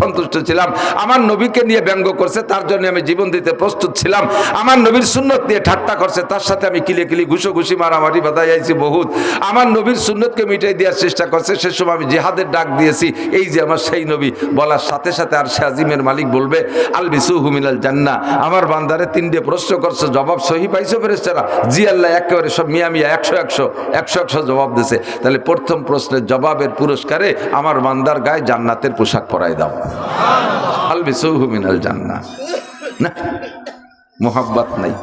সন্তুষ্ট ছিলাম। আমার নবীকে নিয়ে ব্যঙ্গ করছে, তার জন্য আমি জীবন দিতে প্রস্তুত ছিলাম। আমার নবীর সুন্নত নিয়ে ঠাট্টা করছে, তার সাথে আমি কিলে কিলি ঘুষো ঘুষি মারামারি বাধাই আইছি বহুত। আমার নবীর সুন্নতকে মিটাই দেওয়ার চেষ্টা করছে, সে সময় আমি জেহাদের ডাক দিয়েছি, এই যে আমার সেই নবী, বলার সাথে সাথে আর সে আজিমের মালিক বলবে আল বিসু হুমিনাল জান্না আমার বান্দারে তিনটে প্রশ্ন করছে, জবাব সহি পাইছো ফেরেস্তারা জি আল্লাহ, একেবারে সব মিয়া মিয়া, একশো একশো একশো একশো জবাব দিছে। তাহলে প্রথম প্রশ্নের জবাবের পুরস্কারে আমার বান্দার গায়ে জান্নাতের পোশাক পরাই দাও। জান্না না মোহাব্বত নাই।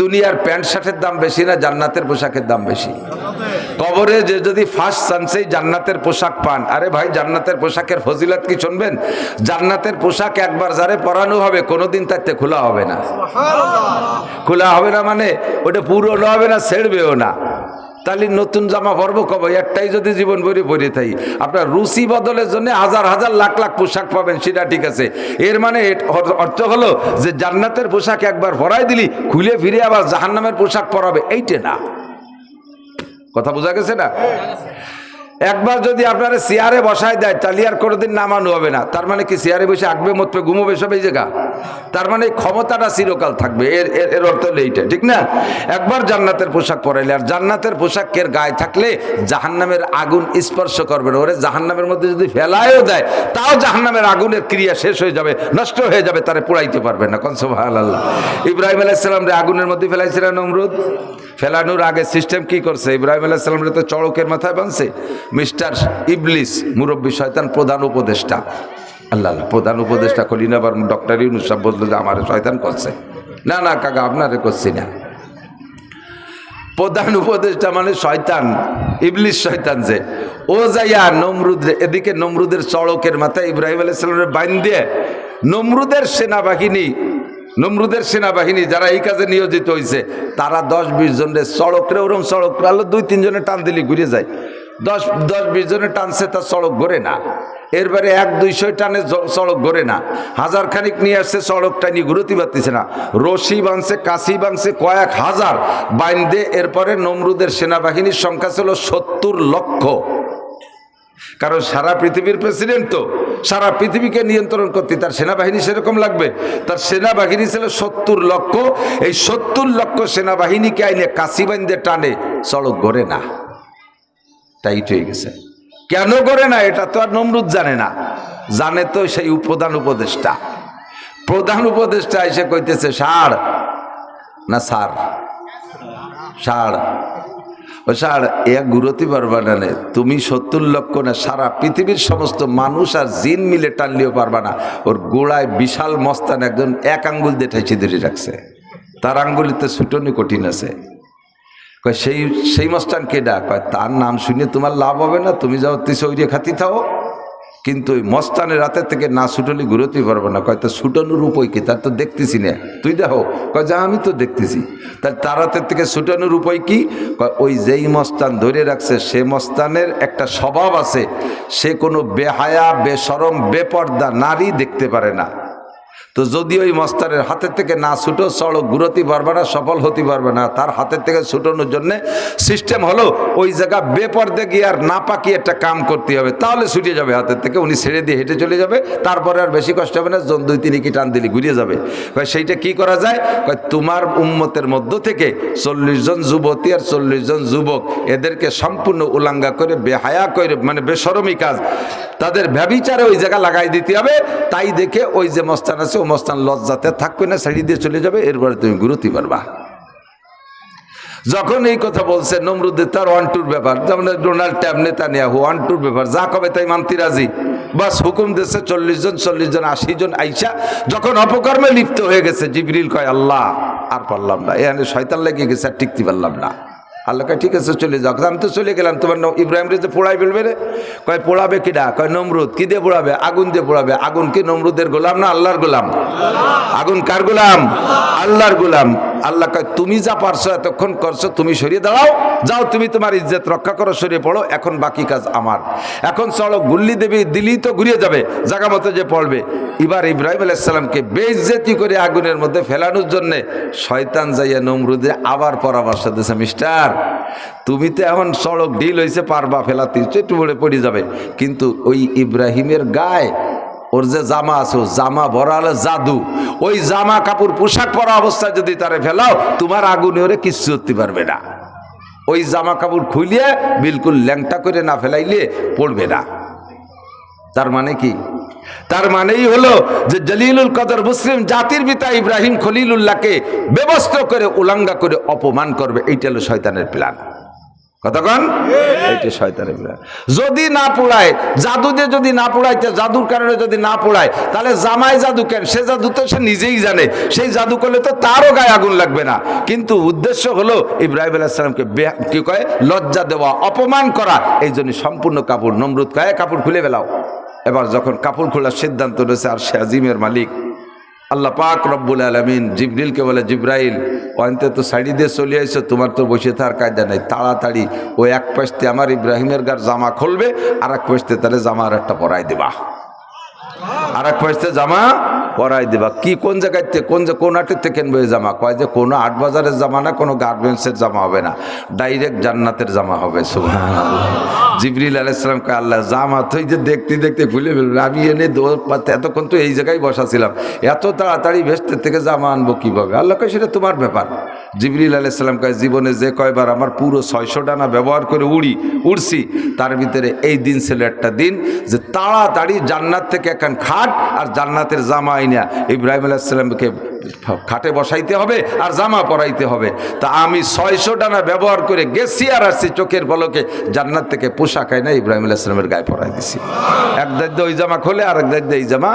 দুনিয়ার প্যান্ট শার্টের দাম বেশি না জান্নাতের পোশাকের দাম বেশি। কবরে যে যদি ফার্স্ট চান্সেই জান্নাতের পোশাক পান। আরে ভাই জান্নাতের পোশাকের ফজিলত কি শুনবেন? জান্নাতের পোশাক একবার যারে পরানো হবে কোনোদিন তাতে খোলা হবে না। খোলা হবে না মানে ওটা পুরনো হবে না ছেড়বেও না। তাহলে নতুন জামা পরবো কব? একটাই যদি জীবন ভরে পরে থাই। আপনার রুচি বদলের জন্য হাজার হাজার লাখ লাখ পোশাক পাবেন, সেটা ঠিক আছে। এর মানে অর্থ হলো যে জান্নাতের পোশাক একবার পরাই দিলি, খুলে ফিরে আবার জাহান্নামের পোশাক পরাবে, এইটা না। কথা বোঝা গেছে না? একবার যদি আপনারা চেয়ারে বসায় দেয়, তাহলে আর কোনোদিন নামানো হবে না। তার মানে কি চেয়ারে বসে আঁকবে, মতবে, ঘুমোবে সব এই জায়গা? তার মানে এই ক্ষমতাটা চিরকাল থাকবে। এর এর এর অর্থ হলো এইটা, ঠিক না? একবার জান্নাতের পোশাক পরাইলে, আর জান্নাতের পোশাকের গায়ে থাকলে জাহান্নামের আগুন স্পর্শ করবে না। ওরে, জাহান্নামের মধ্যে যদি ফেলায়ও দেয়, তাও জাহান্নামের আগুনের ক্রিয়া শেষ হয়ে যাবে, নষ্ট হয়ে যাবে, তারা পোড়াইতে পারবে না। কনসোভা আল্লাহ ইব্রাহিম আলাইসালাম রে আগুনের মধ্যে ফেলাইছিলেন নমরুদ ফেলানোর আগে সিস্টেম কি করছে? ইব্রাহিম আলাইসালাম রে তো চড়কের মাথায় বানছে মিস্টার ইবলিস, মুরব্বী শয়তান প্রধান উপদেষ্টা। আল্লাহ প্রধান উপদেষ্টা করি না আবার ডক্টর ইউনুস সাহেব বলল যে, আমার শয়তান করছে। না না, কাকা, আপনারে করছি না। প্রধান উপদেষ্টা মানে শয়তান, ইবলিস শয়তান যে। ও যাইয়া নমরুদ এদিকে নমরুদের চড়কের মাথায় ইব্রাহিম আলাইসালামের বাইন দিয়ে, নমরুদের সেনাবাহিনী নমরুদের সেনাবাহিনী যারা এই কাজে নিয়োজিত হয়েছে তারা দশ বিশ জনের সড়করে ওরম সড়ক আলো দুই তিনজনে টান দিলে ঘুরে যায়। দশ দশ বিশ জনে টানছে তার সড়ক ঘোরে না। এরবারে এক দুইশো টানে সড়ক ঘোরে না। হাজার খানিক নিয়ে আসছে সড়কটা নিয়ে ঘুরতে পারতেছে না। রশি বাঁধছে কাশি বাঁধছে কয়েক হাজার বাইন্দে। এরপরে নমরুদের সেনাবাহিনীর সংখ্যা ছিল সত্তর লক্ষ। কারণ সারা পৃথিবীর প্রেসিডেন্ট তো, সারা পৃথিবীকে নিয়ন্ত্রণ করতে, তার সেনাবাহিনী সেরকম লাগবে। তার সেনাবাহিনী ছিল সত্তর লক্ষ, এই সত্তর লক্ষ সেনাবাহিনীকে আইনে কাশিবাইন্দে টানে সড়ক গড়ে না। টাইট হয়ে গেছে। কেন করে না? এটা তো আর নমরুদ জানে না। জানে তো সেই প্রধান উপদেষ্টা। প্রধান উপদেষ্টা এসে কইতেছে, সার। না, সার। সার। ও এয়া গুরতি পারবা না। তুমি সত্তর লক্ষ না, সারা পৃথিবীর সমস্ত মানুষ আর জিন মিলে টানলেও পারবা না। ওর গোড়ায় বিশাল মস্তান একজন এক আঙ্গুল দিয়ে ঠাইছে ধরে রাখছে। তার আঙ্গুলিতে ছুটনি কঠিন আছে। কয়, সেই সেই মস্তান কেডা কয়, তার নাম শুনে তোমার লাভ হবে না, তুমি যাও তিস খাতি থাও। কিন্তু ওই মস্তানের রাতের থেকে না ছুটলি ঘুরোতেই পারব না। কয়, তো ছুটানোর উপায় কি? তার তো দেখতেছি না। তুই দেখো। কয়, যা, আমি তো দেখতেছি। তার তার হাতের থেকে ছুটানোর উপায় কি? ওই যেই মস্তান ধরে রাখছে, সে মস্তানের একটা স্বভাব আছে। সে কোনো বেহায়া বেসরম বেপর্দা নারী দেখতে পারে না। তো যদি ওই মস্তারের হাতের থেকে না ছুটো সড়ক ঘুরতে পারবে না, সফল হতে পারবে না, তার হাতের থেকে ছুটানোর জন্য সিস্টেম হলো ওই জায়গা বেপর্দে গিয়ে আর না পাকিয়ে একটা কাম করতে হবে। তাহলে ছুটে যাবে হাতের থেকে, উনি ছেড়ে দিয়ে হেঁটে চলে যাবে, তারপরে আর বেশি কষ্ট হবে না, জন দুই তিন কি টান দিলে ঘুরিয়ে যাবে। সেইটা কি করা যায়? তোমার উম্মতের মধ্য থেকে চল্লিশ জন যুবতী আর চল্লিশ জন যুবক, এদেরকে সম্পূর্ণ উলাঙ্গা করে, বেহায়া করে মানে বেসরমি কাজ, তাদের ব্যবিচারে ওই জায়গা লাগাই দিতে হবে। তাই দেখে ওই যে মস্তান আছে ও মস্তান লজ্জাতে থাকবে না শাড়ি দিয়ে চলে যাবে, এরপরে তুমি ঘুরতে পারবা। যখন এই কথা বলছে নমরুদ্দের তার ওয়ান টুর ব্যাপার, যেমন ডোনাল্ড ট্যাব নেতা নেয়া ওয়ান টুর ব্যাপার, যা কবে তাই মানতি রাজি? বাস হুকুম দিচ্ছে চল্লিশ জন চল্লিশ জন, আশি জন আইসা, যখন অপকর্মে লিপ্ত হয়ে গেছে, জিবরিল কয়, আল্লাহ, আর পারলাম না। এখানে শয়তান লেগে গেছে, আর টিকতে পারলাম না। আল্লাহ কয়, ঠিক আছে, চলে যাও। আমি তো চলে গেলাম, তোমার ইব্রাহিম রে পোড়াই ফেলবে রে? কয়, পোড়াবে কিডা কয়, নমরুদ, কি দিয়ে পোড়াবে? আগুন দিয়ে পোড়াবে। আগুন কি নমরুদের গোলাম না আল্লাহর গোলাম? আগুন কার গোলাম? আল্লাহর গোলাম। আল্লাহ কয়, তুমি যা পারছ, এতক্ষণ করছ, তুমি সরিয়ে দাঁড়াও। যাও, তুমি তোমার ইজ্জত রক্ষা করো, সরিয়ে পড়ো। এখন বাকি কাজ আমার। এখন চলো, গুল্লি দেবী দিলি তো ঘুরিয়ে যাবে জায়গা মতো যে পড়বে। এবার ইব্রাহিম আলাইসাল্লামকে বেইজ্জতি করে আগুনের মধ্যে ফেলানোর জন্যে শয়তান যাইয়া নমরুদে আবার পরামর্শ দিয়েছে মিস্টার তুমি তো এখন সড়ক ঢিল হয়েছে পারবা ফেলাতে একটু বড়ে পড়ে যাবে। কিন্তু ওই ইব্রাহিমের গায়ে ওর যে জামা আছে জামা ভরা হলো জাদু, ওই জামা কাপড় পোশাক পরা অবস্থায় যদি তারে ফেলাও, তোমার আগুনে ওরে কিচ্ছু করতে পারবে না। ওই জামা কাপড় খুলিয়ে, বিলকুল ল্যাংটা করে না ফেলাইলে পড়বে না। তার মানে কি? তার মানেই হলো যে জলিলুল কদর মুসলিম জাতির পিতা ইব্রাহিম খলিলুল্লাহকে ব্যবস্থা করে উলাঙ্গা করে অপমান করবে। এইটা হলো শয়তানের প্ল্যান কতক্ষণ এইটা শয়তানের প্ল্যান যদি না পোড়ায় জাদু দিয়ে যদি না পোড়াইতে জাদুর কারণে যদি না পোড়ায় তাহলে জামাই জাদু কেন? সে জাদু তো সে নিজেই জানে। সেই জাদু করলে তো তারও গায়ে আগুন লাগবে না। কিন্তু উদ্দেশ্য হলো ইব্রাহিম আলাইসালামকে কি কয়? লজ্জা দেওয়া অপমান করা। এই জন্য সম্পূর্ণ কাপড় নমরুদ কয়ে কাপড় খুলে ফেলাও। এবার যখন কাপড় খোলার সিদ্ধান্ত রয়েছে, আর সে আজিমের মালিক, আল্লাহ পাক রব্বুল আলমিন জিবরিলকে বলে, জিব্রাইল অন্তে তো শাড়ি দিয়ে চলে আইসো, তোমার তো বসে থাকার কায়দা নেই। তাড়াতাড়ি ও এক পাশতে আমার ইব্রাহিমের গার জামা খুলবে আর এক পাশতে তাহলে জামা আর একটা পরাই দেবা। আর এক পাশতে জামা পরাই দেবা। কি, কোন জায়গাতে কোন যে, কোন আটের থেকে কিনবে জামা? কয় যে, কোনো আট বাজারের জামা না, কোনো গার্মেন্টসের জামা হবে না। ডাইরেক্ট জান্নাতের জামা হবে, সুবহানাল্লাহ। জিবরিল আলাইসালাম কয়, আল্লাহ জামা তুই যে দেখতে দেখতে ভুলে ফেলবে। আমি এনে এতক্ষণ তো এই জায়গায় বসাছিলাম এত তাড়াতাড়ি ভেস্তের থেকে জামা আনব কীভাবে? আল্লাহ কয়, সেটা তোমার ব্যাপার। জিবরিল আলাইসালাম কয়, জীবনে যে কয়বার আমার পুরো ছয়শো ডানা ব্যবহার করে উড়ি, উড়ছি, তার ভিতরে এই দিন ছিল একটা দিন যে তাড়াতাড়ি জান্নাত থেকে একখান খাট আর জান্নাতের জামা আইনা ইব্রাহিম আলাইসালামকে খাটে বসাইতে হবে আর জামা পরাইতে হবে। তা আমি ছয়শো ডানা ব্যবহার করে গেছি আর আসছি, চোখের পলকে জান্নাত থেকে পোশাক আইনা ইব্রাহিম আলাইসালামের গায়ে পরাই দিছি। এক দায়িত্ব ওই জামা খোলে আর এক দায়িত্ব এই জামা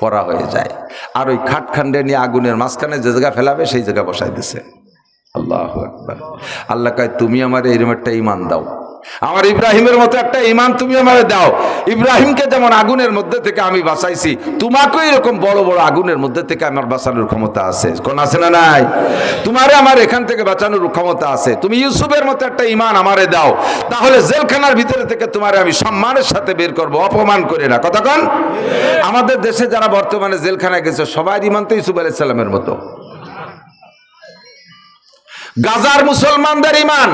পরা হয়ে যায়। আর ওই খাটখান্ডে নিয়ে আগুনের মাঝখানে যে জায়গা ফেলাবে, সেই জায়গা বসাই দিছে। আল্লাহ আল্লাহ কয়, তুমি আমার এরম একটা ইমান দাও। আমার ইব্রাহিমের মতো একটা ইমান তুমি আমার দাও। ইব্রাহিমকে যেমন আগুনের মধ্যে থেকে আমি বাঁচাইছি, তোমাকেও এরকম বড় বড় আগুনের মধ্যে থেকে আমার বাঁচানোর ক্ষমতা আছে। কোন আছে না নাই? তোমারে আমার এখান থেকে বাঁচানোর ক্ষমতা আছে। তুমি ইউসুফের মতো একটা ইমান আমারে দাও। তাহলে জেলখানার ভিতরে থেকে তোমারে আমি সম্মানের সাথে বের করব, অপমান করে না। কথা কতক্ষণ আমাদের দেশে যারা বর্তমানে জেলখানায় গেছে, সবাই ইমান তো ইউসুফ আলাইসাল্লামের মতো। গাজার মুসলমানদের ইমান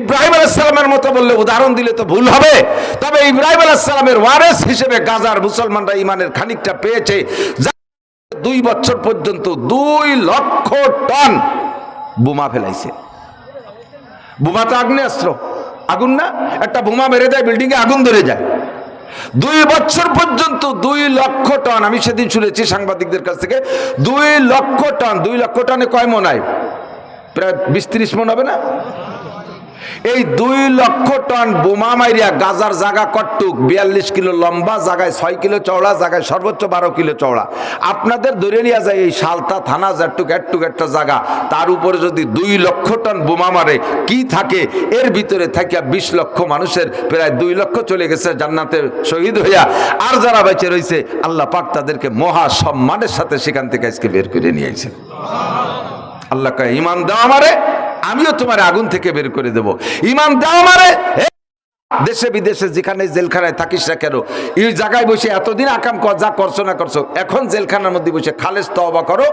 ইব্রাহিম আলাইসালামের মতো বললে উদাহরণ দিলে তো ভুল হবে। তবে ইব্রাহিম আলাইসালামের ওয়ারেস হিসেবে গাজার মুসলমানরা ইমানের খানিকটা পেয়েছে। দুই বছর পর্যন্ত দুই লক্ষ টন বোমা ফেলাইছে। বোমা তো আগ্নেয়াস্ত্র। আগুন না? একটা বোমা মেরে দেয় বিল্ডিং এ আগুন ধরে যায়। দুই বছর পর্যন্ত দুই লক্ষ টন, আমি সেদিন শুনেছি সাংবাদিকদের কাছ থেকে, দুই লক্ষ টন, দুই লক্ষ টনে কয় মনে হয় প্রায় বিশ মন হবে না? এই দুই লক্ষ টন বোমা মাইরিয়া গাজার জায়গা কট্টুক, বিয়াল্লিশ কিলো লম্বা, জায়গায় ছয় কিলো চওড়া, জায়গায় সর্বোচ্চ বারো কিলো চওড়া। আপনাদের ধরে নিয়ে যায় এই সালতা থানা যাটুক একটুক একটা জায়গা, তার উপরে যদি দুই লক্ষ টন বোমা মারে, কি থাকে? এর ভিতরে থাকিয়া বিশ লক্ষ মানুষের প্রায় দুই লক্ষ চলে গেছে জান্নাতে শহীদ হইয়া। আর যারা বেঁচে রয়েছে আল্লাহ পাক তাদেরকে মহা সম্মানের সাথে সেখান থেকে আজকে বের করে নিয়েছে আল্লাহ ইমান দাও আমারে আমিও তোমার আগুন থেকে বের করে দেব। ইমান দাও মারে দেশে বিদেশে যেখানে জেলখানায় থাকিস না কেন? এই জায়গায় বসে এতদিন আকাম কর, যা করছ না করছ, এখন জেলখানার মধ্যে বসে খালেজ তবা করো।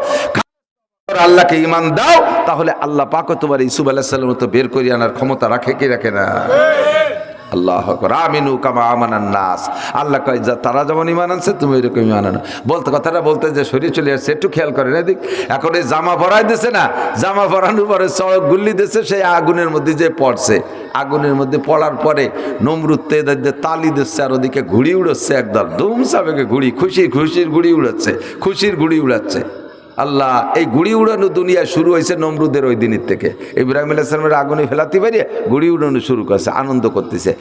আল্লাহকে ইমান দাও, তাহলে আল্লাহ পাকও তোমার ইসুফ সাল্লাম তো বের করিয়ে আনার ক্ষমতা রাখে কি রাখে না? আল্লাহ আমিনু কামা আমানান নাস। আল্লাহ কয়, যা, তারা যেমন ইমান আনছে, তুমি এরকম ইমান আনো। বলতে, কথাটা বলতে যে শরীর চলে আসছে, একটু খেয়াল করেন এদিক। এখন এই জামা ভরাই দিছে না, জামা ভরানোর পরে সড়ক গুল্লি দিছে, সেই আগুনের মধ্যে যে পড়ছে। আগুনের মধ্যে পড়ার পরে নমরুদ তেদের দিয়ে তালি দিচ্ছে আর ওদিকে ঘুড়ি উড়াচ্ছে একদম ধুম সাবেকে ঘুড়ি, খুশির খুশির ঘুড়ি উড়াচ্ছে, খুশির ঘুড়ি উড়াচ্ছে। আল্লাহ, এই গুড়ি উড়ানো দুনিয়া শুরু হয়েছে নমরুদের ওই দিনের থেকে। ইব্রাহিম আলাইসলামের আগুনে ফেলাতে পারিয়ে গুড়ি উড়ানো শুরু করছে, আনন্দ করতেছে।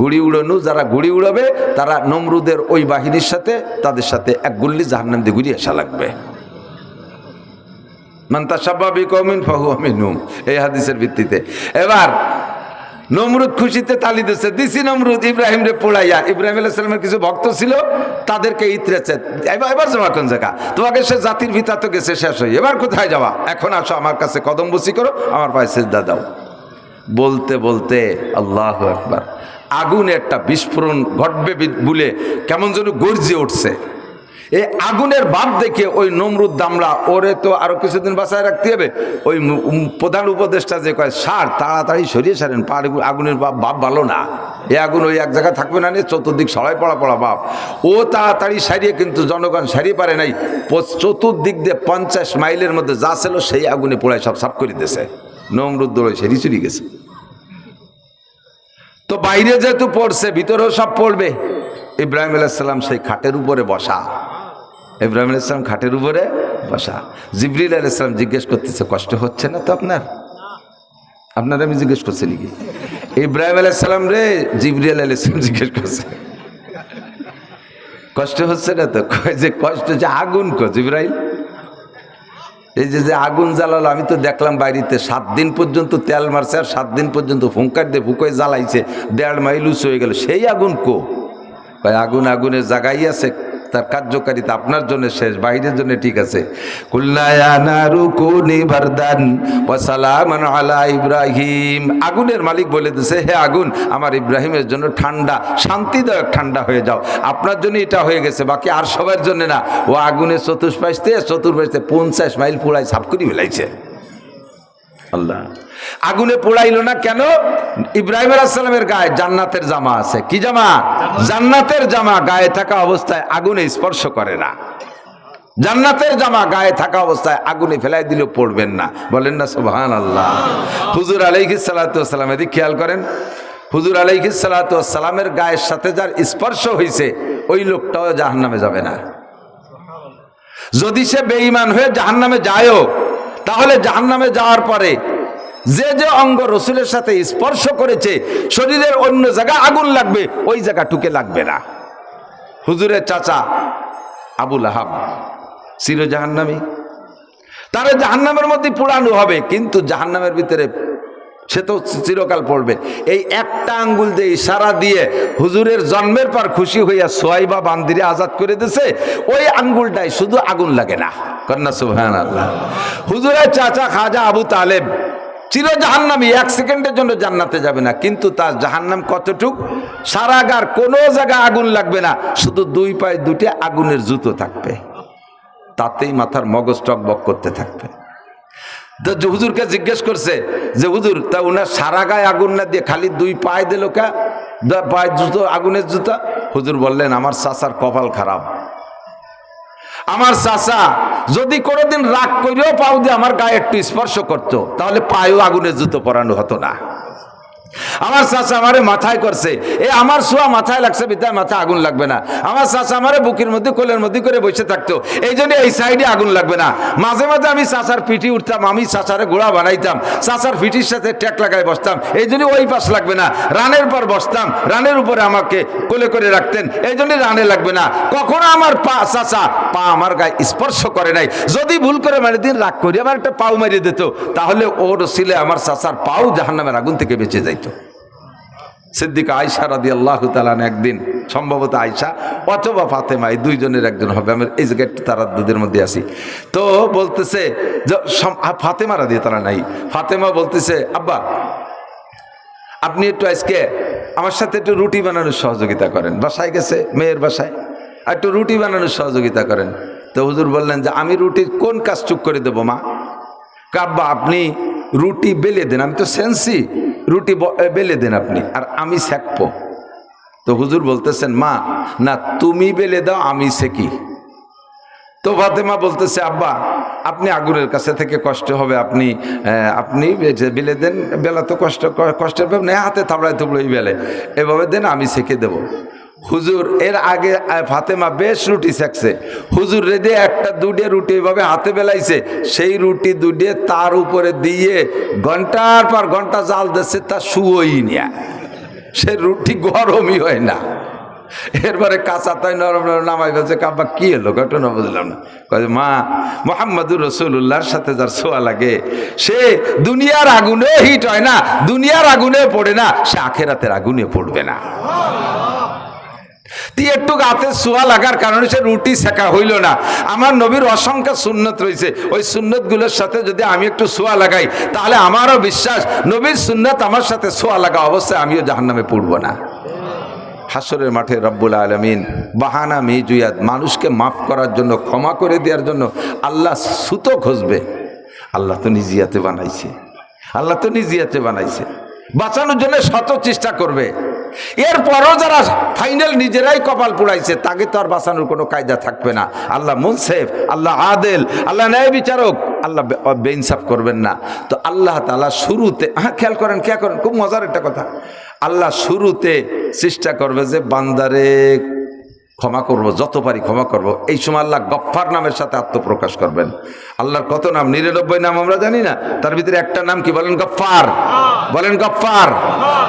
গুড়ি উড়ানো, যারা গুড়ি উড়াবে, তারা নমরুদের ওই বাহিনীর সাথে, তাদের সাথে এক গুল্লি জাহান্নাম দিয়ে ঘুরিয়ে আসা লাগবে। মান্তা সাব্বাবি কমিন ফাহু আমিনুম এই হাদিসের ভিত্তিতে। এবার নমরুদ খুশিতে তালি দিচ্ছে দিছি নমরুদ ইব্রাহিম রে পোড়াইয়া। ইব্রাহিম আলাইসালামের কিছু ভক্ত ছিল, তাদেরকে ইতরেছে এবার এবার যাওয়া কোন জায়গা? তোমাকে সে জাতির ভিতা তো গেছে শেষ হয়ে এবার কোথায় যাওয়া? এখন আসো, আমার কাছে কদম বসি করো, আমার পায়ে সেজদা দাও। বলতে বলতে আল্লাহ একবার আগুনে একটা বিস্ফোরণ ঘটবে বলে কেমন যেন গর্জে উঠছে। এই আগুনের ভাব দেখে ওই নমরুদ দামড়া ওরে তো আরও কিছুদিন বাঁচায় রাখতে হবে। ওই প্রধান উপদেষ্টা যে কয় সার তাড়াতাড়ি সরিয়ে সারেন পার আগুনের বাপ বাপ ভালো না। এই আগুন ওই এক জায়গায় থাকবে না নিয়ে চতুর্দিক সরাই পড়া পড়া বাপ ও তাড়াতাড়ি সারিয়ে কিন্তু জনগণ সারিয়ে পারে নাই। চতুর্দিক দিয়ে পঞ্চাশ মাইলের মধ্যে যা ছিল সেই আগুনে পোড়ায় সব সাফ করে দিয়েছে। নমরুদ দৌড়ে সেরি চুরি গেছে। তো বাইরে যেহেতু পড়ছে, ভিতরেও সব পড়বে। ইব্রাহিম আলাইসাল্লাম সেই খাটের উপরে বসা। ইব্রাহিম আলাইসালাম খাটের উপরে বসা। জিবরিল আলাইসালাম জিজ্ঞেস করতেছে, কষ্ট হচ্ছে না তো আপনার? আপনার আমি জিজ্ঞেস করছি নাকি? ইব্রাহিম আলাইসালাম রে, জিবরিল আলাইসালাম জিজ্ঞেস করছে। কষ্ট হচ্ছে না তো? যে কষ্ট যে আগুন কো জিব্রাইল? এই যে যে আগুন জ্বালালো, আমি তো দেখলাম বাড়িতে সাত দিন পর্যন্ত তেল মারছে আর সাত দিন পর্যন্ত ফুঙ্কার দিয়ে ফুকোয় জ্বালাইছে, দেড় মাইল উঁচু হয়ে গেল। সেই আগুন কো? আগুন, আগুনের জায়গায় আছে তার কার্যকারিতা আপনার জন্য শেষ বাইরের জন্য ঠিক আছে। আলা ইব্রাহিম। আগুনের মালিক বলে দিছে, হে আগুন, আমার ইব্রাহিমের জন্য ঠান্ডা, শান্তিদায়ক ঠান্ডা হয়ে যাও। আপনার জন্য এটা হয়ে গেছে, বাকি আর সবার জন্য না। ও আগুনের চতুষ্পাশতে চতুর্পাশতে পঞ্চাশ মাইল পোড়ায় সাফ করে ফেলাইছে। আল্লাহ। আগুনে পোড়াইলো না কেন? ইব্রাহিম আলাইসালামের গায়ে জান্নাতের জামা আছে। কি জামা? জান্নাতের জামা গায়ে থাকা অবস্থায় আগুনে স্পর্শ করে না। জান্নাতের জামা গায়ে থাকা অবস্থায় আগুনে ফেলাই দিলেও পড়বেন না। বলেন না সুবহান আল্লাহ হুজুর আলাইহি সালাতাম এদিক খেয়াল করেন। হুজুর আলাইহি সালাতামের গায়ের সাথে যার স্পর্শ হয়েছে ওই লোকটাও জাহান্নামে যাবে না। যদি সে বেঈমান হয়ে জাহান্নামে যায়ও তাহলে জাহান্নামে যাওয়ার পরে যে যে অঙ্গ রসুলের সাথে স্পর্শ করেছে, শরীরের অন্য জায়গা আগুন লাগবে, ওই জায়গা টুকে লাগবে না। হুজুরের চাচা আবুল আহাব চির জাহান্নামি তারা জাহান্নামের মধ্যে পুরানো হবে, কিন্তু জাহান্নামের ভিতরে সে তো চিরকাল পড়বে। এই একটা আঙ্গুল দিয়ে ইশারা দিয়ে হুজুরের জন্মের পর খুশি হইয়া সোয়াইবা বান্দিরে আজাদ করে দিছে, ওই আঙ্গুলটাই শুধু আগুন লাগে না। কন্যা সুহান আল্লাহ হুজুরের চাচা খাজা আবু তালেব চির জাহান্নামি এক সেকেন্ডের জন্য জান্নাতে যাবে না, কিন্তু তার জাহান্নাম কতটুক? সারাগার কোনো জায়গায় আগুন লাগবে না, শুধু দুই পায়ে দুটি আগুনের জুতো থাকবে। তাতেই মাথার মগজ টকবক করতে থাকবে। তো হুজুরকে জিজ্ঞেস করছে যে, হুজুর, তা উনার সারা গায়ে আগুন না দিয়ে খালি দুই পায়ে দিল কা? পায়ের জুতো, আগুনের জুতা? হুজুর বললেন, আমার চাচার কপাল খারাপ। আমার চাচা যদি কোনোদিন রাগ করেও পাও দিয়ে আমার গায়ে একটু স্পর্শ করতো, তাহলে পায়েও আগুনের জুতো পরানো হতো না। আমার চাচা আমারে মাথায় করছে। এ আমার সোয়া মাথায় লাগছে বিদ্যায় মাথায় আগুন লাগবে না। আমার চাচা আমারে বুকের মধ্যে, কোলের মধ্যে করে বসে থাকতো। এই জন্য এই সাইডে আগুন লাগবে না। মাঝে মাঝে আমি চাচার পিঠি উঠতাম, আমি চাচারে গোড়া বানাইতাম। চাচার পিঠির সাথে ট্যাক লাগায় বসতাম। এই জন্য ওই পাশ লাগবে না। রানের পর বসতাম। রানের উপরে আমাকে কোলে করে রাখতেন। এই জন্য রানে লাগবে না। কখনো আমার পা, চাচা, পা আমার গায়ে স্পর্শ করে নাই। যদি ভুল করে মানে দিন, রাগ করি, আমার একটা পাও মারিয়ে দিত। তাহলে ওর ছিলে আমার চাচার পাও জাহান্নামের আগুন থেকে বেঁচে যাইতো। সিদ্দিকা আয়সা রাদি আল্লাহ তালান একদিন, সম্ভবত আয়সা অথবা ফাতেমা, এই দুইজনের একজন হবে। আমি এই জায়গায় একটু তারা দুধের মধ্যে আসি তো বলতেছে ফাতেমা রাদি তালা নাই। ফাতেমা বলতেছে, আব্বা, আপনি একটু আজকে আমার সাথে একটু রুটি বানানোর সহযোগিতা করেন। বাসায় গেছে, মেয়ের বাসায়। আর একটু রুটি বানানোর সহযোগিতা করেন। তো হুজুর বললেন যে, আমি রুটির কোন কাজ চুপ করে দেবো, মা? কাব্বা আপনি রুটি বেলে দেন। আমি তো সেন্সি, রুটি বেলে দেন আপনি, আর আমি সেকবো। তো হুজুর বলতেছেন, মা, না, তুমি বেলে দাও, আমি সেকি। তো ফাতেমা বলতেছে, আব্বা, আপনি আগুনের কাছে থেকে কষ্ট হবে, আপনি আপনি বেলে দেন, বেলা তো কষ্ট কষ্টের ব্যাপার নেই হাতে থাবড়ায় থুবড়াই বেলে। এভাবে দেন, আমি সেকে দেব। হুজুর, এর আগে ফাতেমা বেশ রুটি সেকছে হুজুর রেদে একটা দুটে রুটি এভাবে হাতে বেলাইছে। সেই রুটি দুটে তার উপরে দিয়ে ঘণ্টার পর ঘণ্টা জাল দিচ্ছে, তা শুয়োই নিয়া। সে রুটি গরমই হয় না। এরপরে কাঁচা তাই নরম নরম নামাই ফেলছে কাব্বা কি এলো ঘটনা বুঝলাম না। কয়ে মা, মোহাম্মদুর রসুল্লাহর সাথে যার ছোঁয়া লাগে, সে দুনিয়ার আগুনে হিট হয় না, দুনিয়ার আগুনে পড়ে না, সে আখেরাতের আগুনে পড়বে না। তুই একটু গাতে সোয়া লাগার কারণে সে রুটি শেখা হইল না আমার নবীর অসংখ্য সুন্নত রয়েছে ওই সুন্নতগুলোর সাথে যদি আমি একটু সোয়া লাগাই তাহলে আমারও বিশ্বাস নবীর সুন্নত আমার সাথে সোয়া লাগা অবস্থায় আমিও জাহান্নামে পড়ব না। হাসরের মাঠে রব্বুল আলমিন বাহানা মিজুয়াদ মানুষকে মাফ করার জন্য, ক্ষমা করে দেওয়ার জন্য আল্লাহ সুতো খুঁজবে আল্লাহ তো নিজিয়াতে বানাইছে। আল্লাহ তো নিজিয়াতে বানাইছে। বাঁচানোর জন্য শত চেষ্টা করবে। এরপরও যারা ফাইনাল নিজেরাই কপাল পুড়াইছে, তাকে তো আর বাঁচানোর কোনো কায়দা থাকবে না। আল্লাহ মুনসেফ, আল্লাহ আদেল, আল্লাহ ন্যায় বিচারক, আল্লাহ বেইনসাফ করবেন না। তো আল্লাহ তালা শুরুতে হ্যাঁ খেয়াল করেন খেয়াল করেন, খুব মজার একটা কথা। আল্লাহ শুরুতে চেষ্টা করবে যে বান্দারে ক্ষমা করব, যত পারি ক্ষমা করব। এই সময় আল্লাহ গফ্ফার নামের সাথে আত্মপ্রকাশ করবেন। আল্লাহর কত নাম? নিরানব্বই নাম আমরা জানি না। তার ভিতরে একটা নাম কি? বলেন গফ্ফার। বলেন গফ্ফার।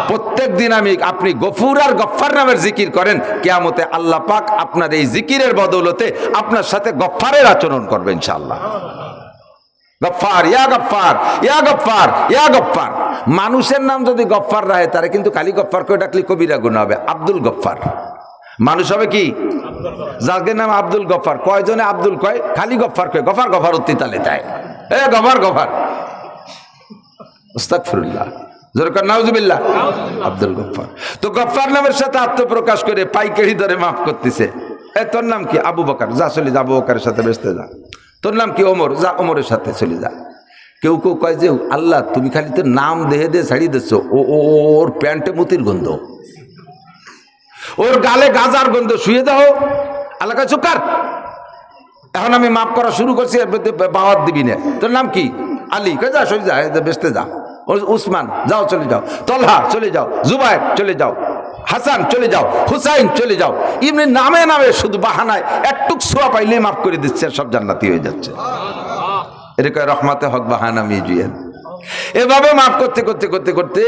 প্রত্যেক দিন আমি আপনি গফুর আর গফ্ফার নামের জিকির করেন। কেয়ামতে আল্লাহ পাক আপনার এই জিকিরের বদৌলতে আপনার সাথে গফ্ফারের আচরণ করবে ইনশাআল্লাহ। গফ্ফার, ইয়া গফ্ফার ইয়া গফ্ফার ইয়া গফ্ফার। মানুষের নাম যদি গফ্ফার রাহে, তারে কিন্তু খালি গফ্ফার করে ডাকলে কবিরা গুণ হবে। আব্দুল গফ্ফার। মানুষ হবে কি? যাদের নাম আব্দুল গফার। কয়জনে আব্দুল কয়? খালি গফ্ফার কয়। গফার গফার উত্তি তালে তাই। এ গফার গফার। নাউজুবিল্লাহ। আব্দুল গফ্ফার তো গফ্ফার নামের সাথে আত্মপ্রকাশ করে পাইকারি ধরে মাফ করতেছে। এ, তোর নাম কি? আবু বকার। যা চলে যা, আবু বকারের সাথে বেসতে যা। তোর নাম কি? ওমর। যা ওমরের সাথে চলে যা। কেউ কেউ কয় যে, আল্লাহ, তুমি খালি তো নাম দেহে দিয়ে ছাড়িয়ে দিচ্ছ ও- ওর প্যান্টে মতির গন্ধ। ওর গালে গাজার গন্ধ, শুয়ে দাও। আল্লাহ চুকার এখন আমি মাফ করা শুরু করছি বাওয়াত দিবি না। তোর নাম কি? আলী। কে যা, সরে যা বেসতে যা উসমান, যাও, চলে যাও। তলহা, চলে যাও। জুবাইর চলে যাও। হাসান, চলে যাও। হুসাইন, চলে যাও। এমনি নামে নামে শুধু বাহানায় একটুক ছোঁয়া পাইলে মাফ করে দিচ্ছে, সব জান্নাতি হয়ে যাচ্ছে। এরকম রহমাতে হক বাহানা মিজুয়েন। এভাবে মাফ করতে করতে করতে করতে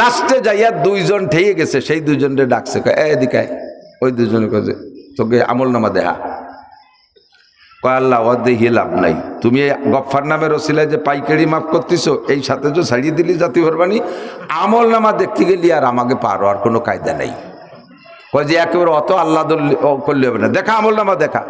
লাস্টে যাইয়া দুইজন ঠেয়ে গেছে, সেই দুইজনরে ডাকছে এদিকে ওই দুজনে কাছে, তোকে আমল নামা দেহা। আল্লাহ ও লাভ নাই। তুমি গফ্ফার যে পাইকারি করতেছো, এই সাথে দিলি দেখতে গেলি আর আমাকে কোনো কায়দা যে, একেবারে অত করলে হবে না। দেখা, আমল নামা দেখা।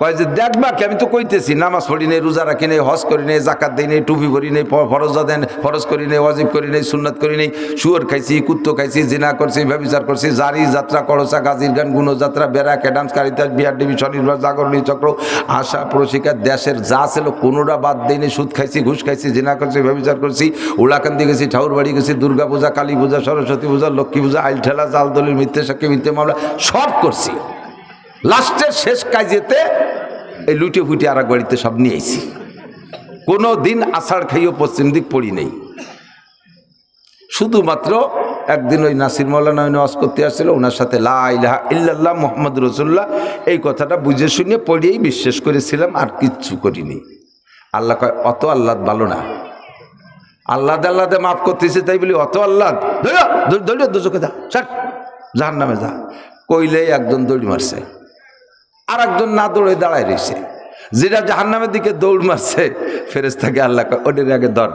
কয় যে দেখবা কি আমি তো কইতেছি, নামাজ পড়ি নেই, রোজা রাখি নেই, হজ করি নেই জাকাত দিই নেই, টুপি ভরি নেই ফরজা দেন ফরজ করি নেই, ওয়াজিব করি নেই, সুন্নাত করি নেই, শুয়োর খাইছি, কুত্তো খাইছি, জিনা করছি, ব্যবচার করছি, জারি যাত্রা, করসা, গাজীর গান, গুণযাত্রা, বেড়া ক্যাডান্স কারিতাস বিহার স্বনির্ভর জাগরণী চক্র আশা প্রশিকার দেশের যা ছিল, কোনোটা বাদ দেয়নি সুদ খাইছি, ঘুষ খাইছি, জিনা করছি, ব্যবচার করছি, উলাকান্দি গেছি, ঠাউর বাড়ি গেছি, দুর্গা পূজা, কালী পূজা, সরস্বতী পূজা, লক্ষ্মী পূজা, আইল ঠেলা, জাল দলিল, মিথ্যে সাক্ষী, মিথ্যে মামলা, সব করছি। লাস্টের শেষ কাজেতে এই লুটে ফুটে আর বাড়িতে সব নিয়ে কোনো দিন আষাঢ় খাইও পশ্চিম দিক পড়ি নেই শুধুমাত্র একদিন ওই নাসির মৌলানা নামাজ করতে আসছিল ওনার সাথে লা ইলাহা ইল্লাল্লাহ মোহাম্মদ রসুল্লাহ এই কথাটা বুঝে শুনে পড়িয়েই বিশ্বাস করেছিলাম আর কিচ্ছু করিনি আল্লাহ কয় অত আল্লাহ ভালো না আল্লাহ আল্লাদে মাফ করতেছে তাই বলি অত আল্লাদ আল্লাহ দৌড় দুজকে যা স্যার যার নামে যা কইলেই একজন দৌড়ি মারছে আর একজন না দৌড়ে দাঁড়ায় রয়েছে। যেটা জাহান্নামের দিকে দৌড় মারছে ফেরেস্তাকে আল্লাহ কয়, ওদের আগে ধর।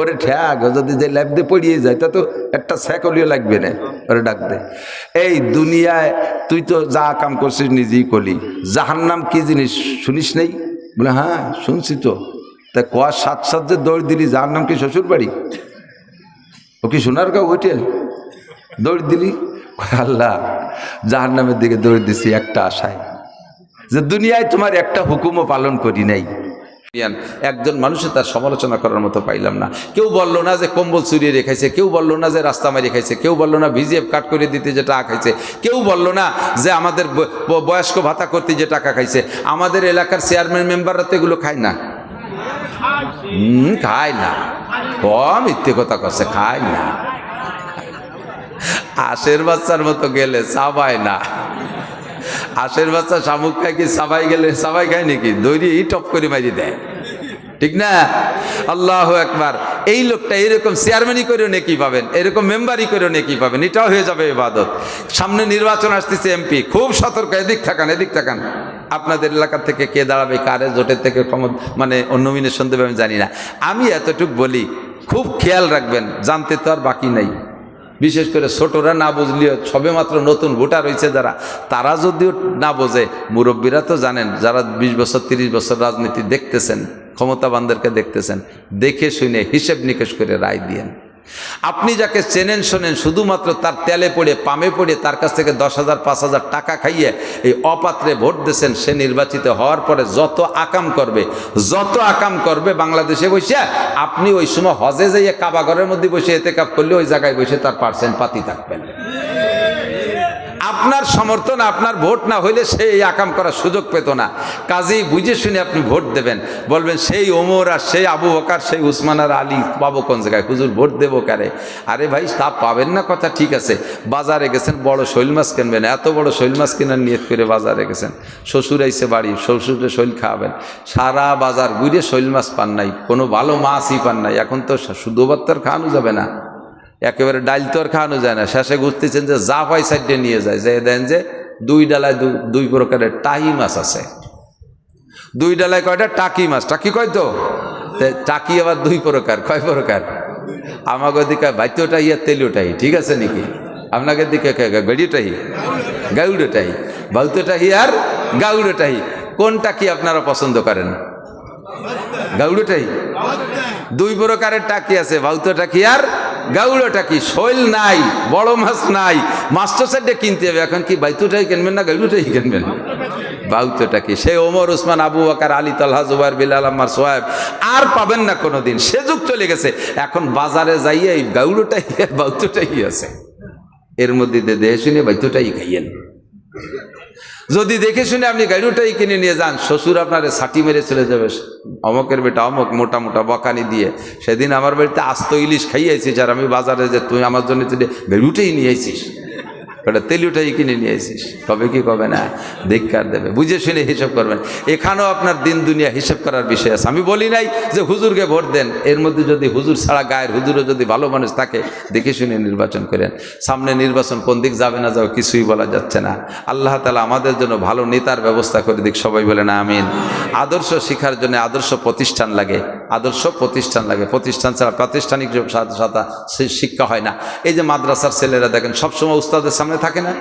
ওরে ঠ্যাক যদি যে ল্যাব দিয়ে পড়িয়ে যায় তা তো একটা স্যাকলিও লাগবে না। ওরে ডাক দে। এই দুনিয়ায় তুই তো যা কাম করছিস নিজেই করলি। জাহান্নাম কি জিনিস শুনিস নেই? বলে হ্যাঁ শুনছি তো। তা কোয়ার সাত সাত যে দৌড় দিলি জাহান্নাম কি শ্বশুর বাড়ি ও কি শোনার গাও হোটেল? দৌড় দিলি? কয়, আল্লাহ জাহান্নামের দিকে দৌড় দিছি একটা আশায়। যে দুনিয়ায় তোমার একটা হুকুমও পালন করি নাই। একজন মানুষের তার সমালোচনা করার মতো পাইলাম না। কেউ বলল না যে কম্বল চুরিয়ে রেখাইছে, কেউ বলল না যে রাস্তা মারি খাইছে কেউ বলল না ভিজিএফ কাট করে দিতে যে টাকা খাইছে, কেউ বলল না যে আমাদের বয়স্ক ভাতা করতে যে টাকা খাইছে। আমাদের এলাকার চেয়ারম্যান মেম্বাররা তো এগুলো খায় না। খায় না। কম ইত্যে কথা করছে খায় না। আশের বাচ্চার মতো গেলে চাবায় না। আশের বাচ্চা শামুক খায় কি সাবাই গেলে সাবাই খায় নাকি? দৈরি টপ করে মারি দেয়। ঠিক না? আল্লাহ একবার এই লোকটা এরকম চেয়ারম্যানই করেও নেকি পাবেন, এরকম মেম্বারই করেও নেকি পাবেন, এটাও হয়ে যাবে ইবাদত। সামনে নির্বাচন আসতেছে এমপি খুব সতর্ক, এদিক থাকান এদিক থাকান। আপনাদের এলাকা থেকে কে দাঁড়াবে, কারে জোটের থেকে মানে নমিনেশন দেবে আমি জানি না। আমি এতটুক বলি, খুব খেয়াল রাখবেন, জানতে তো আর বাকি নাই। বিশেষ করে ছোটরা না বুঝলেও সবে মাত্র নতুন ভোটার রয়েছে যারা, তারা যদিও না বোঝে, মুরব্বীরা তো জানেন, যারা বিশ বছর, তিরিশ বছর রাজনীতি দেখতেছেন, ক্ষমতাবানদেরকে দেখতেছেন, দেখে শুনে হিসেব নিকেশ করে রায় দিয়েন। আপনি যাকে চেনেন শোনেন, শুধুমাত্র তার তেলে পড়ে, পামে পড়ে, তার কাছ থেকে দশ হাজার, পাঁচ হাজার টাকা খাইয়ে এই অপাত্রে ভোট দিয়েছেন, সে নির্বাচিত হওয়ার পরে যত আকাম করবে, যত আকাম করবে বাংলাদেশে বসে আপনি ওই সময় হজে যাইয়ে কাবাঘরের মধ্যে বসে এতে কাপ করলে ওই জায়গায় বসে তার পার্সেন্ট পাতি থাকবেন আপনার সমর্থন, আপনার ভোট না হইলে সে এই আকাম করার সুযোগ পেত না। কাজেই বুঝে শুনে আপনি ভোট দেবেন। বলবেন, সেই ওমর আর সেই আবু বকার, সেই উসমান আর আলী পাবো কোন জায়গায়? হুজুর ভোট দেবো কারে? আরে ভাই, তা পাবেন না, কথা ঠিক আছে। বাজারে গেছেন, বড় শৈল মাছ কিনবেন, এত বড় শৈল মাছ কেনার নিয়ত করে বাজারে গেছেন। শ্বশুর আইসে বাড়ি, শ্বশুরে শৈল খাওয়াবেন। সারা বাজার ঘুরে শৈল মাছ পান নাই, কোনো ভালো মাছই পান নাই। এখন তো শুধু বাত্তার খাওয়ানো যাবে না। একেবারে ডাইল তো আর খাওয়ানো যায় না। শেষে ঘুরতেছেন যে যা পাই সাইডে নিয়ে যায়, যে দেন যে দুই ডালায় দুই প্রকারের টাহি মাছ আছে। দুই ডালায় কয়টা? টাকি মাছ। টাকি কয় তো? টাকি আবার দুই প্রকার। কয় প্রকার? আমাকে দিকে ভাইত্যটাই আর তেলিওটাই ঠিক আছে নাকি? আপনাকে দিকে গড়িটাই গাউডোটাই ভাউতটাই আর গাউডোটাই কোনটা কি আপনারা পছন্দ করেন? গাউডোটাই দুই প্রকারের টাকি আছে। ভাউতো টাকি আর গাউড়ো কি? শৈল নাই, বড় মাছ নাই। মাস্টার সাইডে কিনতে হবে এখন কি বাইতুটাই কিনবেন না গাউড়োটাই কিনবেন? বাউতো কি? সে ওমর উসমান, আবু বাকার, আলী তালহা, জুবাইর, বিলাল আম্মার সোহেব আর পাবেন না কোনোদিন। সে যুগ চলে গেছে। এখন বাজারে যাইয়ে এই গাউড়োটাই আর বাউতোটাই আছে। এর মধ্যে দেহে শুনে বাইতুটাই খাইয়েন। যদি দেখে শুনে আপনি গাড়িটাই কিনে নিয়ে যান, শ্বশুর আপনার ছাটি মেরে চলে যাবে। অমকের বেটা অমক মোটা মোটা বকানি দিয়ে, সেদিন আমার বাড়িতে আস্ত ইলিশ খাইয়েছিস আর আমি বাজারে যে তুই আমার জন্য তুই গাড়িটাই নিয়ে আইছিস। ওটা তেলিউটাই কিনে নিয়ে আসিস। কবে কি, কবে না, ধিক্কার দেবে। বুঝে শুনে হিসাব করবেন। এখানেও আপনার দিন দুনিয়া হিসাব করার বিষয় আছে। আমি বলি নাই যে হুজুরকে ভোট দেন। এর মধ্যে যদি হুজুর ছাড়া গায়ের হুজুরও যদি ভালো মানুষ থাকে, দেখে শুনে নির্বাচন করেন। সামনে নির্বাচন কোন দিক যাবে না যাবে কিছুই বলা যাচ্ছে না। আল্লাহ তালা আমাদের জন্য ভালো নেতার ব্যবস্থা করে দিক। সবাই বলেন আমিন। আদর্শ শিখার জন্য আদর্শ প্রতিষ্ঠান লাগে। আদর্শ প্রতিষ্ঠান লাগে। প্রতিষ্ঠান ছাড়া প্রাতিষ্ঠানিক সাথা- শিক্ষা হয় না। এই যে মাদ্রাসার ছেলেরা দেখেন, সবসময় উস্তাদের সামনে থাকে না?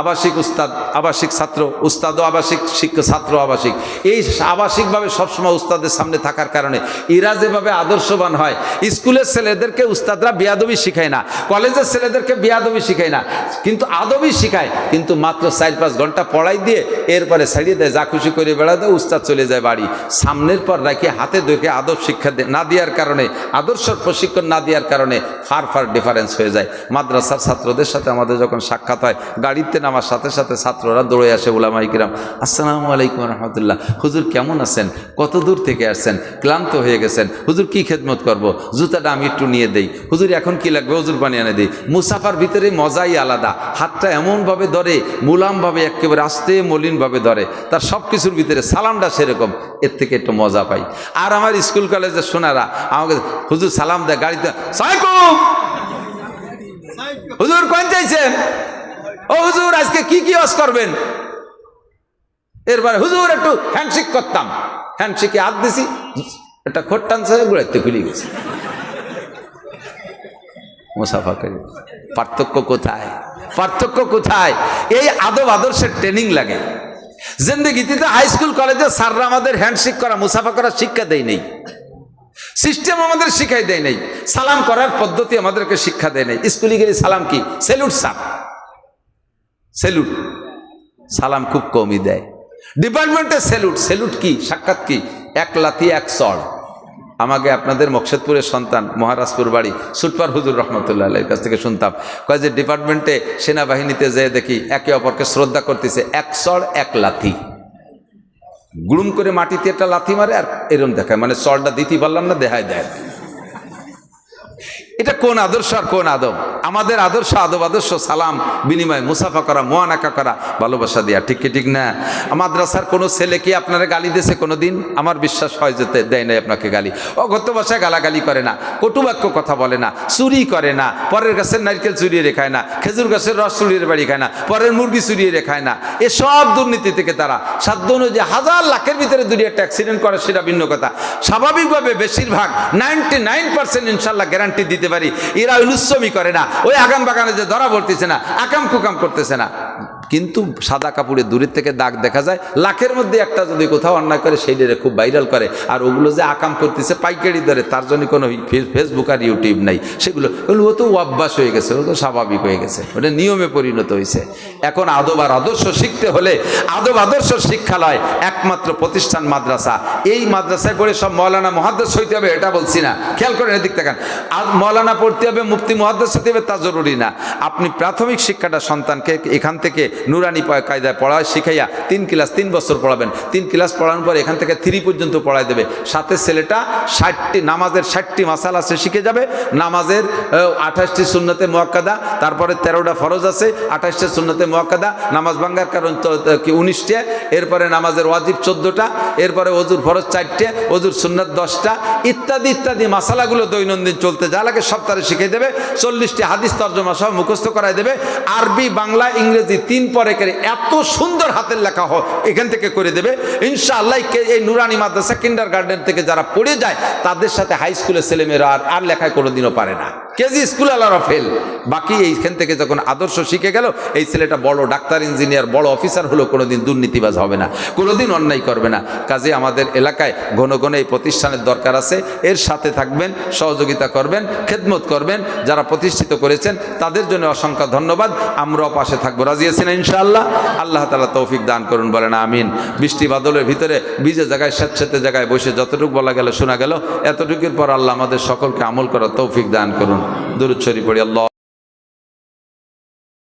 আবাসিক উস্তাদ, আবাসিক ছাত্র উস্তাদ ও আবাসিক, শিক্ষক ছাত্র আবাসিক। এই আবাসিকভাবে সবসময় উস্তাদের সামনে থাকার কারণে এরা যেভাবে আদর্শবান হয়, স্কুলের ছেলেদেরকে উস্তাদরা বিয়াদবি শিখায় না, কলেজের ছেলেদেরকে বিয়াদবি শিখায় না, কিন্তু আদবি শিখায়, কিন্তু মাত্র চার পাঁচ ঘণ্টা পড়াই দিয়ে এরপরে ছাড়িয়ে দেয়, যা খুশি করে বেড়া দেয়, উস্তাদ চলে যায় বাড়ি। সামনের পর রাখে হাতে ধরে আদব শিক্ষা না দেওয়ার কারণে, আদর্শ প্রশিক্ষণ না দেওয়ার কারণে ফার ফার ডিফারেন্স হয়ে যায়। মাদ্রাসার ছাত্রদের সাথে আমাদের যখন সাক্ষাৎ হয়, গাড়িতে নামার সাথে সাথে ছাত্ররা দৌড়ে আসে ওলামাই কিরাম। আসসালামু আলাইকুম রহমতুল্লাহ। হুজুর কেমন আছেন? কত দূর থেকে আসছেন? ক্লান্ত হয়ে গেছেন। হুজুর কি খেদমত করব? জুতাটা আমি একটু নিয়ে দেই। হুজুর, এখন কি লাগবে? হুজুর পানি এনে দিই। মুসাফার ভিতরে মজাই আলাদা। হাতটা এমনভাবে ধরে, মুলামভাবে একেবারে আস্তে মলিনভাবে ধরে। তার সব কিছুর ভিতরে সালামটা সেরকম। এর থেকে একটু মজা পাই। আর আমার স্কুল কলেজের সোনারা আমাকে, হুজুর, সালাম দেয় গাড়িতে হুজুর, কোন চাইছেন? ও হুজুর, আজকে কি কি ওয়াজ করবেন? এরপরে, হুজুর, একটু হ্যান্ডশেক করতাম। হ্যান্ডশেকে হাত দিছি, একটা খোট টানছে, গুড়াইতে খুলে গেছে। মুসাফা করে। পার্থক্য কোথায়? পার্থক্য কোথায়? এই আদব আদর্শের ট্রেনিং লাগে। জিন্দগিতে হাই স্কুল কলেজে স্যাররা আমাদের হ্যান্ডশেক করা, মুসাফা করার শিক্ষা দেয় নেই। সিস্টেম আমাদের শিখাই দেয় নেই। সালাম করার পদ্ধতি আমাদেরকে শিক্ষা দেয় নেই। স্কুলে গেলে সালাম কি? সেলুট সাপ সেলুট। সালাম খুব কমই দেয়। ডিপার্টমেন্টে সেলুট। সেলুট কি? সাক্ষাৎ কি? এক লাথি, এক চড়। আমাকে আপনাদের মকসেদপুরের সন্তান, মহারাজপুর বাড়ি, সুটপার হুজুর রহমতুল্লাহ আল্লাহর কাছ থেকে শুনতাম। কয় যে ডিপার্টমেন্টে সেনাবাহিনীতে যেয়ে দেখি একে অপরকে শ্রদ্ধা করতেছে, এক চড়, এক লাথি। গুড়ুম করে মাটিতে একটা লাথি মারে আর এরম দেখায়। মানে চড়টা দিতে পারলাম না, দেহায় দেয় এটা কোন আদর্শ আর কোন আদব? আমাদের আদর্শ আদব, আদর্শ সালাম, বিনিময়, মুসাফা করা, মোয়ানাকা করা, ভালোবাসা দেওয়া ঠিক ঠিক না? মাদ্রাসার কোনো ছেলে কি আপনারা গালি দিয়েছে কোনো দিন আমার বিশ্বাস হয় যেতে দেয় নাই আপনাকে গালি। অগত্য ভাষায় গালাগালি করে না, কটুবাক্য কথা বলে না, চুরি করে না, পরের গাছের নারকেল চুরিয়ে রেখায় না, খেজুর গাছের রস চুরিয়ে বাড়ি খায় না, পরের মুরগি চুরিয়ে রেখায় না। এসব দুর্নীতি থেকে তারা সাধ্য অনুযায়ী হাজার লাখের ভিতরে দুটি একটা অ্যাক্সিডেন্ট করে, সেটা ভিন্ন কথা। স্বাভাবিকভাবে বেশিরভাগ নাইনটি নাইন পার্সেন্ট ইনশাল্লাহ গ্যারান্টি দিতে পারি। এরা উলুස්සমি করে না। ওই আগাম বাগানে যে ধরা পড়তেছে না, আকাম কুকাম করতেছে না। কিন্তু সাদা কাপড়ে দূরের থেকে দাগ দেখা যায়। লাখের মধ্যে একটা যদি কোথাও অন্যায় করে সেই ডেরে খুব ভাইরাল করে। আর ওগুলো যে আকাম করতেছে পাইকারি দরে, তার জন্য কোনো ফেসবুক আর ইউটিউব নাই। সেগুলো ও তো অভ্যাস হয়ে গেছে, ও তো স্বাভাবিক হয়ে গেছে। ওটা নিয়মে পরিণত হয়েছে। এখন আদব আর আদর্শ শিখতে হলে আদব আদর্শ শিক্ষালয় একমাত্র প্রতিষ্ঠান মাদ্রাসা। এই মাদ্রাসায় পড়ে সব মৌলানা মহাদ্দেশ হইতে হবে, এটা বলছি না। খেয়াল করেন এদিক থেকে। মৌলানা পড়তে হবে, মুফতি মহাদ্দেশ হতে হবে, তা জরুরি না। আপনি প্রাথমিক শিক্ষাটা সন্তানকে এখান থেকে নুরানি কায়দায় পড়া শিখাইয়া তিন ক্লাস তিন বছর পড়াবেন। তিন ক্লাস পড়ানোর পর এখান থেকে থ্রি পর্যন্ত পড়ায় দেবে। সাথে ছেলেটা ষাটটি, নামাজের ষাটটি মাসাল আছে, শিখে যাবে। নামাজের আঠাশটি শূন্যতে মোয়াক্কাদা, তারপরে তেরোটা ফরজ আছে, আঠাশটা শূন্যতে মোয়াক্কাদা, নামাজ ভাঙ্গার কারণ উনিশটে, এরপরে নামাজের ওয়াজিব চোদ্দোটা, এরপরে অজুর ফরজ চারটে অজুর সুন্নাত দশটা, ইত্যাদি ইত্যাদি মাসালাগুলো দৈনন্দিন চলতে, যা লাগে সপ্তাহে শিখে দেবে, চল্লিশটি হাদিস তর্জমা সহ মুখস্থ করাই দেবে। আরবি, বাংলা, ইংরেজি তিন পরে করে এত সুন্দর হাতের লেখা হোক এখান থেকে করে দেবে। ইনশাআল্লাহ এই নুরানি মাদ্রাসা কিন্ডার গার্ডেন থেকে যারা পড়ে যায়, তাদের সাথে হাই স্কুলের ছেলেমেয়েরা আর আর লেখায় কোনোদিনও পারে না। কেজি স্কুল আলারা ফেল। বাকি এইখান থেকে যখন আদর্শ শিখে গেল, এই ছেলেটা বড় ডাক্তার, ইঞ্জিনিয়ার, বড় অফিসার হলো, কোনোদিন দুর্নীতিবাজ হবে না, কোনোদিন অন্যায় করবে না। কাজে আমাদের এলাকায় ঘন ঘন এই প্রতিষ্ঠানের দরকার আছে। এর সাথে থাকবেন, সহযোগিতা করবেন, খেদমত করবেন। যারা প্রতিষ্ঠিত করেছেন, তাদের জন্য অসংখ্য ধন্যবাদ। আমরাও পাশে থাকব। রাজি আছেন ইনশাআল্লাহ? আল্লাহ তালা তৌফিক দান করুন, বলেন আমিন। বৃষ্টি বাদলের ভিতরে বীজে জায়গায় স্যাঁতস্যাঁতে জায়গায় বসে যতটুকু বলা গেল, শোনা গেল। এতটুকুর পর আল্লাহ আমাদের সকলকে আমল করার তৌফিক দান করুন। দুরুদ ছড়ি পড়ি আল্লাহ